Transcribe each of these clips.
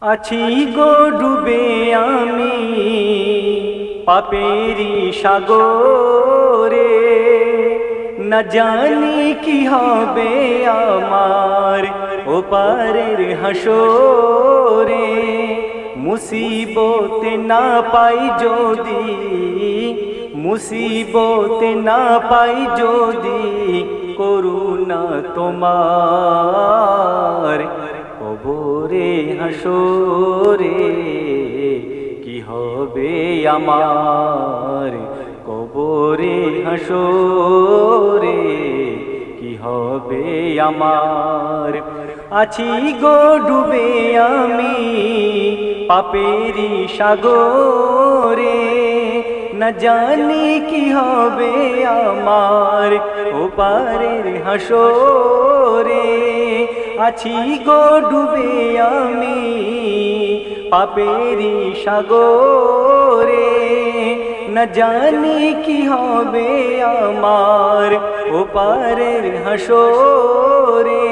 আছি গো ডুবে আমি পাপেরি সাগরে। না জানি কি হবে আমার ওপারের হাসরে। মুসিবতে না পাই যদি, মুসিবতে না পাই যদি করুণা তোমার। হাসরে, কি হবে আমার কবরে হাসরে, কি হবে আমার? আছি গো ডুবে আমি পাপেরি সাগরে, না জানি কি হবে আমার ওপারের হাসরে। আছি গো ডুবে আমি পাপেরি সাগরে। না জানি কি হবে আমার ওপারের হাসরে।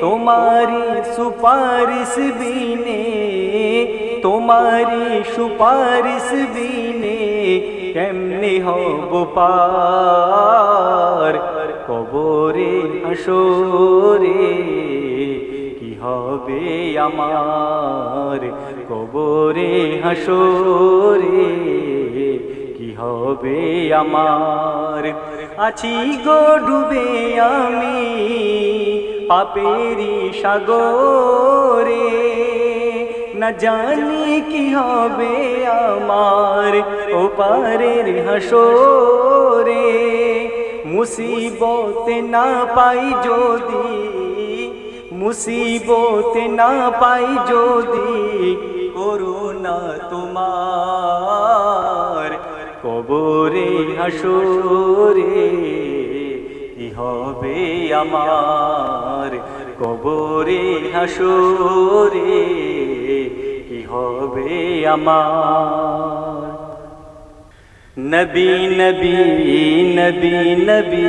তোমারি সুপারিশ বিনে তোমারি সুপারিশ বিনে কেমনে হব পার কবরে হাসরে? হবে আমার। কবরে হাসরে কি হবে আমার? আছি গো ডুবে আমি পাপেরি সাগরে। না জানি কি হবে আমার ওপারের হাসরে। মুসিবতে না পাই যদি মুসিবতে না পাই যদি করুণা তোমার। কবরে হাসরে কি হবে আমার। কবরে হাসরে কি হবে আমার। নবী নবী নবী নবী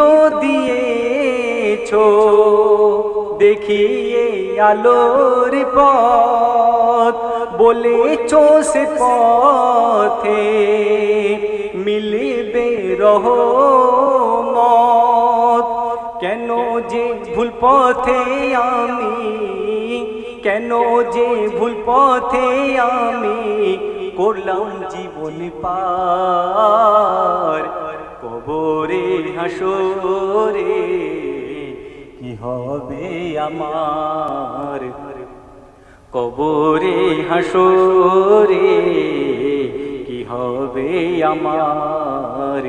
তো দিয়েছ। দেখিয়ে আলোর পথ, বলেছ সে পথে মিলবে রহমত। কেন যে ভুল পথে আমি, কেন যে ভুল পথে আমি করলাম জীবন পার। কবরে হাসরে কি হবে আমার? কবরে হাসরে কি হবে আমার?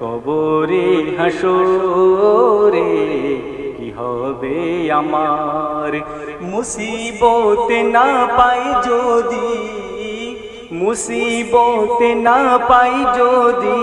কবরে হাসরে কি হবে আমার? মুসিবতে না পাই যদি, মুসিবতে না পাই যদি